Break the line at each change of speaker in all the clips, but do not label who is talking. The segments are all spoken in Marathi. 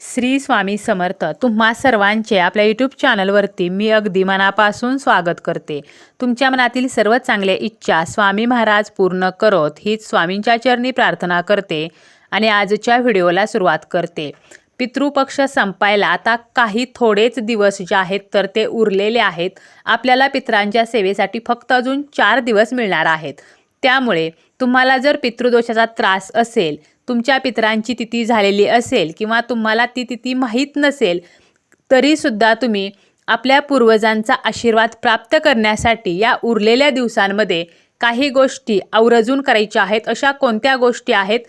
श्री स्वामी समर्थ तुम्हा सर्वांचे आपल्या यूट्यूब चॅनलवरती मी अगदी मनापासून स्वागत करते. तुमच्या मनातील सर्व चांगल्या इच्छा स्वामी महाराज पूर्ण करोत हीच स्वामींच्या चरणी प्रार्थना करते आणि आजच्या व्हिडिओला सुरुवात करते. पितृपक्ष संपायला आता काही थोडेच दिवस जे आहेत तर ते उरलेले आहेत. आपल्याला पितरांच्या सेवेसाठी फक्त अजून चार दिवस मिळणार आहेत. त्यामुळे तुम्हाला जर पितृदोषाचा त्रास असेल तुमच्या पितरांची तिथी झालेली असेल किंवा तुम्हाला ती तिथी माहीत नसेल तरीसुद्धा तुम्ही आपल्या पूर्वजांचा आशीर्वाद प्राप्त करण्यासाठी या उरलेल्या दिवसांमध्ये काही गोष्टी आवर्जून करायच्या आहेत. अशा कोणत्या गोष्टी आहेत?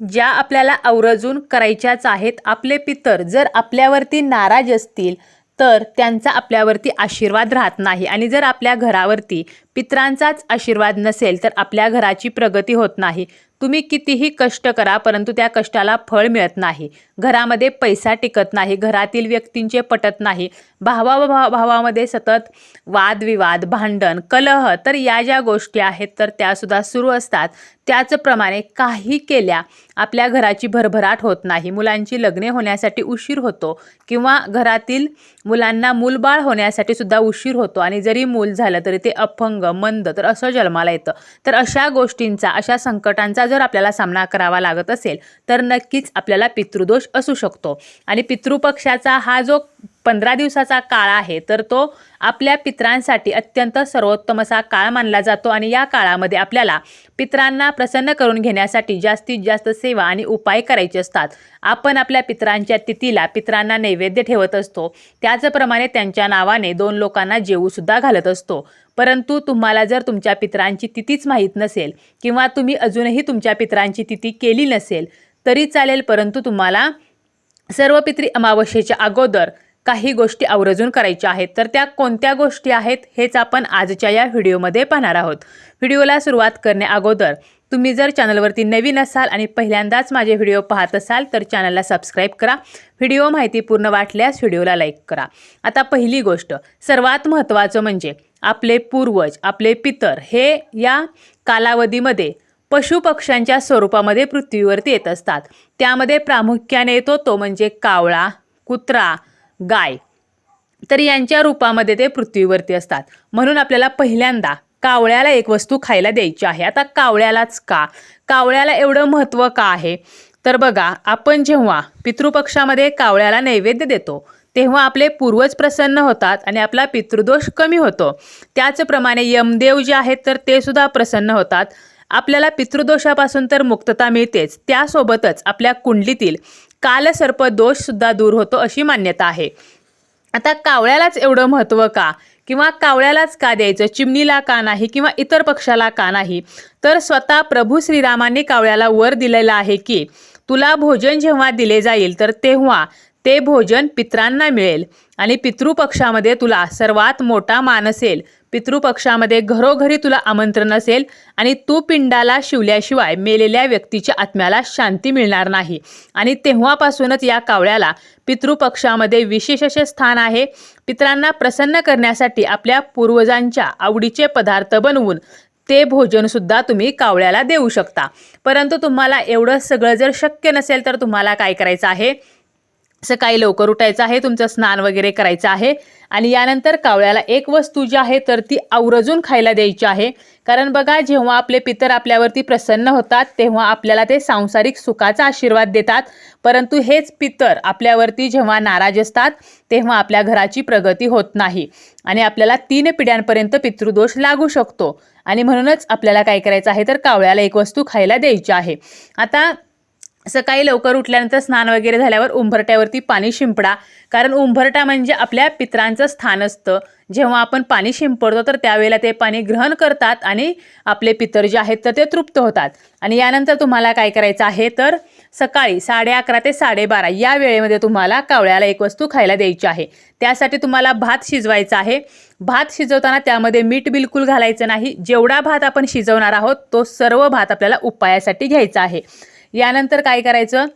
ज्या आपल्याला आवर्जून करायच्याच आहेत. आपले पितर जर आपल्यावरती नाराज असतील तर त्यांचा आपल्यावरती आशीर्वाद राहत नाही. आणि जर आपल्या घरावरती पितरांचाच आशीर्वाद नसेल तर आपल्या घराची प्रगती होत नाही. तुम्ही कितीही कष्ट करा परंतु त्या कष्टाला फळ मिळत नाही. घरामध्ये पैसा टिकत नाही घरातील व्यक्तींचे पटत नाही. भावा भावामध्ये सतत वादविवाद भांडण कलह तर या ज्या गोष्टी आहेत तर त्यासुद्धा सुरू असतात. त्याचप्रमाणे काही केल्या आपल्या घराची भरभराट होत नाही. मुलांची लग्ने होण्यासाठी उशीर होतो किंवा घरातील मुलांना मूलबाळ होण्यासाठी सुद्धा उशीर होतो आणि जरी मूल झालं तरी ते अपंग मंद तर असं जन्माला येतं. तर अशा गोष्टींचा अशा संकटांचा जर आपल्याला सामना करावा लागत असेल तर नक्कीच आपल्याला पितृदोष असू शकतो. आणि पितृपक्षाचा हा जो पंधरा दिवसाचा काळ आहे तर तो आपल्या पित्रांसाठी अत्यंत सर्वोत्तम असा काळ मानला जातो आणि या काळामध्ये आपल्याला पित्रांना प्रसन्न करून घेण्यासाठी जास्तीत जास्त सेवा आणि उपाय करायचे असतात. आपण आपल्या पितरांच्या तिथीला पितरांना नैवेद्य ठेवत असतो. त्याचप्रमाणे त्यांच्या नावाने दोन लोकांना जेवूसुद्धा घालत असतो. परंतु तुम्हाला जर तुमच्या पितरांची तिथीच माहीत नसेल किंवा तुम्ही अजूनही तुमच्या पितरांची तिथी केली नसेल तरी चालेल परंतु तुम्हाला सर्व पितरी अमावस्येच्या अगोदर काही गोष्टी आवर्जून करायच्या आहेत. तर त्या कोणत्या गोष्टी आहेत हेच आपण आजच्या या व्हिडिओमध्ये पाहणार आहोत. व्हिडिओला सुरुवात करण्या अगोदर तुम्ही जर चॅनलवरती नवीन असाल आणि पहिल्यांदाच माझे व्हिडिओ पाहत असाल तर चॅनलला सबस्क्राईब करा. व्हिडिओ माहितीपूर्ण वाटल्यास व्हिडिओला लाईक करा. आता पहिली गोष्ट सर्वात महत्त्वाचं म्हणजे आपले पूर्वज आपले पितर हे या कालावधीमध्ये पशुपक्ष्यांच्या स्वरूपामध्ये पृथ्वीवरती येत असतात. त्यामध्ये प्रामुख्याने येतो तो म्हणजे कावळा कुत्रा गाय. तर यांच्या रूपामध्ये ते पृथ्वीवरती असतात. म्हणून आपल्याला पहिल्यांदा कावळ्याला एक वस्तू खायला द्यायची आहे. आता कावळ्यालाच का? कावळ्याला एवढं महत्त्व का आहे? तर बघा आपण जेव्हा पितृपक्षामध्ये कावळ्याला नैवेद्य देतो तेव्हा आपले पूर्वज प्रसन्न होतात आणि आपला पितृदोष कमी होतो. त्याचप्रमाणे यमदेव जे आहेत तर ते सुद्धा प्रसन्न होतात. आपल्याला पितृदोषापासून तर मुक्तता मिळतेच. त्यासोबतच आपल्या कुंडलीतील कालसर्प दोषसुद्धा दूर होतो अशी मान्यता आहे. आता कावळ्यालाच एवढं महत्त्व का? किंवा कावळ्यालाच का द्यायचं? चिमणीला का नाही? किंवा इतर पक्षाला का नाही? तर स्वतः प्रभू श्रीरामांनी कावळ्याला वर दिलेलं आहे की तुला भोजन जेव्हा दिले जाईल तर तेव्हा ते भोजन पित्रांना मिळेल आणि पितृपक्षामध्ये तुला सर्वात मोठा मान असेल. पितृपक्षामध्ये घरोघरी तुला आमंत्रण असेल आणि तू पिंडाला शिवल्याशिवाय मेलेल्या व्यक्तीच्या आत्म्याला शांती मिळणार नाही. आणि तेव्हापासूनच या कावळ्याला पितृपक्षामध्ये विशेष असे स्थान आहे. पितरांना प्रसन्न करण्यासाठी आपल्या पूर्वजांच्या आवडीचे पदार्थ बनवून ते भोजनसुद्धा तुम्ही कावळ्याला देऊ शकता. परंतु तुम्हाला एवढं सगळं जर शक्य नसेल तर तुम्हाला काय करायचं आहे? सकाळी लवकर उठायचं आहे तुमचं स्नान वगैरे करायचं आहे. आणि यानंतर कावळ्याला एक वस्तू जी आहे तर ती आवर्जून खायला द्यायची आहे. कारण बघा जेव्हा आपले पितर आपल्यावरती प्रसन्न होतात तेव्हा आपल्याला ते सांसारिक सुखाचा आशीर्वाद देतात. परंतु हेच पितर आपल्यावरती जेव्हा नाराज असतात तेव्हा आपल्या घराची प्रगती होत नाही. आणि आपल्याला तीन पिढ्यांपर्यंत पितृदोष लागू शकतो. आणि म्हणूनच आपल्याला काय करायचं आहे तर कावळ्याला एक वस्तू खायला द्यायची आहे. आता सकाळी लवकर उठल्यानंतर स्नान वगैरे झाल्यावर उंबरट्यावरती पाणी शिंपडा. कारण उंबरटा म्हणजे आपल्या पित्रांचं स्थान असतं. जेव्हा आपण पाणी शिंपडतो तर त्यावेळेला ते पाणी ग्रहण करतात आणि आपले पितर जे आहेत तर ते तृप्त होतात. आणि यानंतर तुम्हाला काय करायचं आहे तर सकाळी साडे अकरा ते साडेबारा या वेळेमध्ये तुम्हाला कावळ्याला एक वस्तू खायला द्यायची आहे. त्यासाठी तुम्हाला भात शिजवायचा आहे. भात शिजवताना त्यामध्ये मीठ बिलकुल घालायचं नाही. जेवढा भात आपण शिजवणार आहोत तो सर्व भात आपल्याला उपायासाठी घ्यायचा आहे. यानंतर काय करायचं?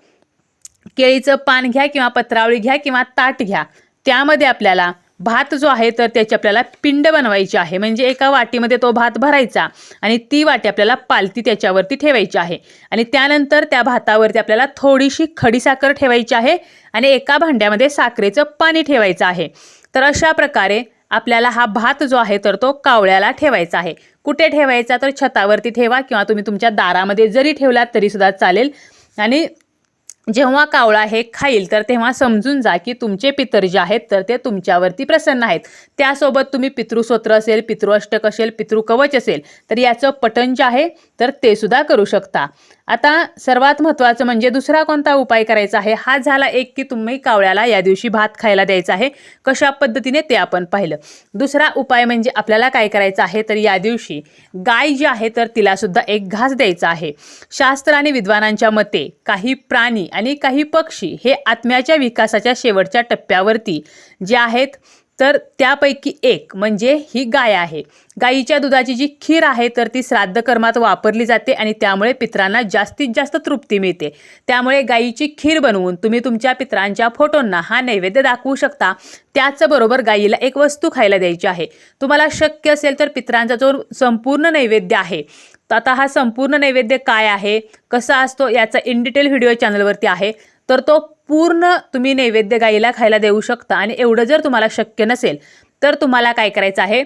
केळीचं पान घ्या किंवा पत्रावळी घ्या किंवा ताट घ्या. त्यामध्ये आपल्याला भात जो आहे तर त्याची आपल्याला पिंड बनवायची आहे. म्हणजे एका वाटीमध्ये तो भात भरायचा आणि ती वाटी आपल्याला पालती त्याच्यावरती ठेवायची आहे. आणि त्यानंतर त्या भातावरती आपल्याला थोडीशी खडीसाखर ठेवायची आहे आणि एका भांड्यामध्ये साखरेचं पाणी ठेवायचं आहे. तर अशा प्रकारे आपल्याला हा भात जो आहे तर तो कावळ्याला ठेवायचा आहे. कुठे ठेवायचा तर छतावरती ठेवा किंवा तुम्ही तुमच्या दारामध्ये जरी ठेवलात तरीसुद्धा चालेल. आणि जेव्हा कावळा हे खाईल तर तेव्हा समजून जा की तुमचे पितर जे आहेत तर ते तुमच्यावरती प्रसन्न आहेत. त्यासोबत तुम्ही पितृस्तोत्र असेल पितृअष्टक असेल पितृकवच असेल तर याचं पठण जे आहे तर ते सुद्धा करू शकता. आता सर्वात महत्त्वाचं म्हणजे दुसरा कोणता उपाय करायचा आहे? हा झाला एक की तुम्ही कावळ्याला या दिवशी भात खायला द्यायचा आहे. कशा पद्धतीने ते आपण पाहिलं. दुसरा उपाय म्हणजे आपल्याला काय करायचं आहे? तर या दिवशी गाय जी आहे तर तिलासुद्धा एक घास द्यायचा आहे. शास्त्र आणि विद्वानांच्या मते काही प्राणी आणि काही पक्षी हे आत्म्याच्या विकासाच्या शेवटच्या टप्प्यावरती जे आहेत तर त्यापैकी एक म्हणजे ही गाय आहे. गायीच्या दुधाची जी खीर आहे तर ती श्राद्ध कर्मात वापरली जाते आणि त्यामुळे पित्रांना जास्तीत जास्त तृप्ती मिळते. त्यामुळे गायीची खीर बनवून तुम्ही तुमच्या पित्रांच्या फोटोंना हा नैवेद्य दाखवू शकता. त्याचबरोबर गायीला एक वस्तू खायला द्यायची आहे. तुम्हाला शक्य असेल तर पित्रांचा जो संपूर्ण नैवेद्य आहे तर आता हा संपूर्ण नैवेद्य काय आहे कसा असतो याचा इन डिटेल व्हिडिओ चॅनलवरती आहे. तर तो पूर्ण तुम्ही नैवेद्य गाईला खायला देऊ शकता. आणि एवढं जर तुम्हाला शक्य नसेल तर तुम्हाला काय करायचं आहे?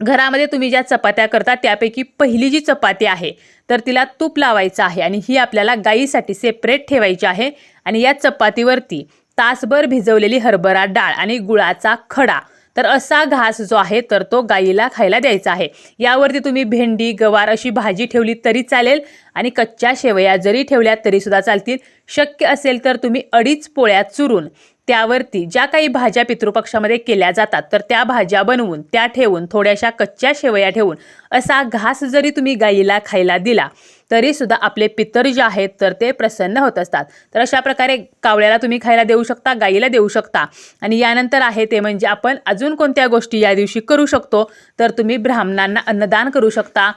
घरामध्ये तुम्ही ज्या चपात्या करता त्यापैकी पहिली जी चपाती आहे तर तिला तूप लावायचं आहे. आणि ही आपल्याला गाईसाठी सेपरेट ठेवायची आहे. आणि या चपातीवरती तासभर भिजवलेली हरभरा डाळ आणि गुळाचा खडा तर असा घास जो आहे तर तो गाईला खायला द्यायचा आहे. यावरती तुम्ही भेंडी गवार अशी भाजी ठेवली तरी चालेल आणि कच्च्या शेवया जरी ठेवल्या तरीसुद्धा चालतील. शक्य असेल तर तुम्ही अडीच पोळ्या चुरून त्यावरती ज्या काही भाज्या पितृपक्षामध्ये केल्या जातात तर त्या भाज्या बनवून त्या ठेवून थोड्याशा कच्च्या शेवया ठेवून असा घास जरी तुम्ही गाईला खायला दिला तरी सुद्धा आपले पितर जे आहेत तर ते प्रसन्न होत असतात. तर अशा प्रकारे कावळ्याला तुम्ही खायला देऊ शकता गाईला देऊ शकता. आणि यानंतर आहे ते म्हणजे आपण अजून कोणत्या गोष्टी या दिवशी करू शकतो तर तुम्ही ब्राह्मणांना अन्नदान करू शकता.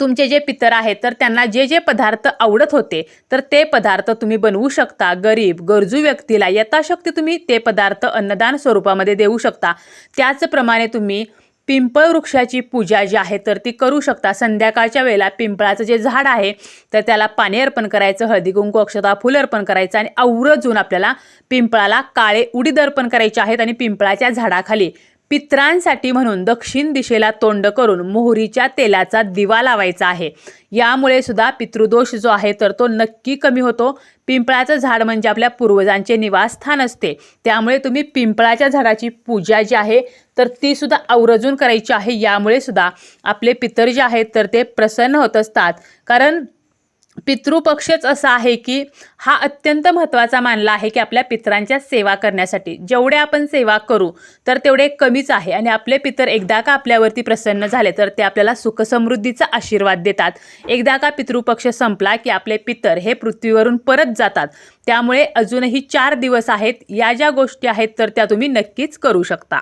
तुमचे जे पितर आहेत तर त्यांना जे जे पदार्थ आवडत होते तर ते पदार्थ तुम्ही बनवू शकता. गरीब गरजू व्यक्तीला यथाशक्ती तुम्ही ते पदार्थ अन्नदान स्वरूपामध्ये देऊ शकता. त्याचप्रमाणे तुम्ही पिंपळ वृक्षाची पूजा जी आहे तर ती करू शकता. संध्याकाळच्या वेळेला पिंपळाचं जे झाड आहे तर त्याला पाणी अर्पण करायचं हळदी कुंकू अक्षता फुल अर्पण करायचं आणि आवर्जून आपल्याला पिंपळाला काळे उडीद अर्पण करायचे आहेत आणि पिंपळाच्या झाडाखाली पित्रांसाठी म्हणून दक्षिण दिशेला तोंड करून मोहरीच्या तेलाचा दिवा लावायचा आहे. यामुळे सुद्धा पितृदोष जो आहे तर तो नक्की कमी होतो. पिंपळाचं झाड म्हणजे आपल्या पूर्वजांचे निवासस्थान असते. त्यामुळे तुम्ही पिंपळाच्या झाडाची पूजा जी आहे तर ती सुद्धा आवर्जून करायची आहे. यामुळे सुद्धा आपले पितर जे आहेत तर ते प्रसन्न होत असतात. कारण पितृपक्षच असा आहे की हा अत्यंत महत्त्वाचा मानला आहे की आपल्या पितरांच्या सेवा करण्यासाठी. जेवढे आपण सेवा करू तर तेवढे कमीच आहे आणि आपले पितर एकदा का आपल्यावरती प्रसन्न झाले तर ते आपल्याला सुखसमृद्धीचा आशीर्वाद देतात. एकदा का पितृपक्ष संपला की आपले पितर हे पृथ्वीवरून परत जातात. त्यामुळे अजूनही चार दिवस आहेत. या ज्या गोष्टी आहेत तर त्या तुम्ही नक्कीच करू शकता.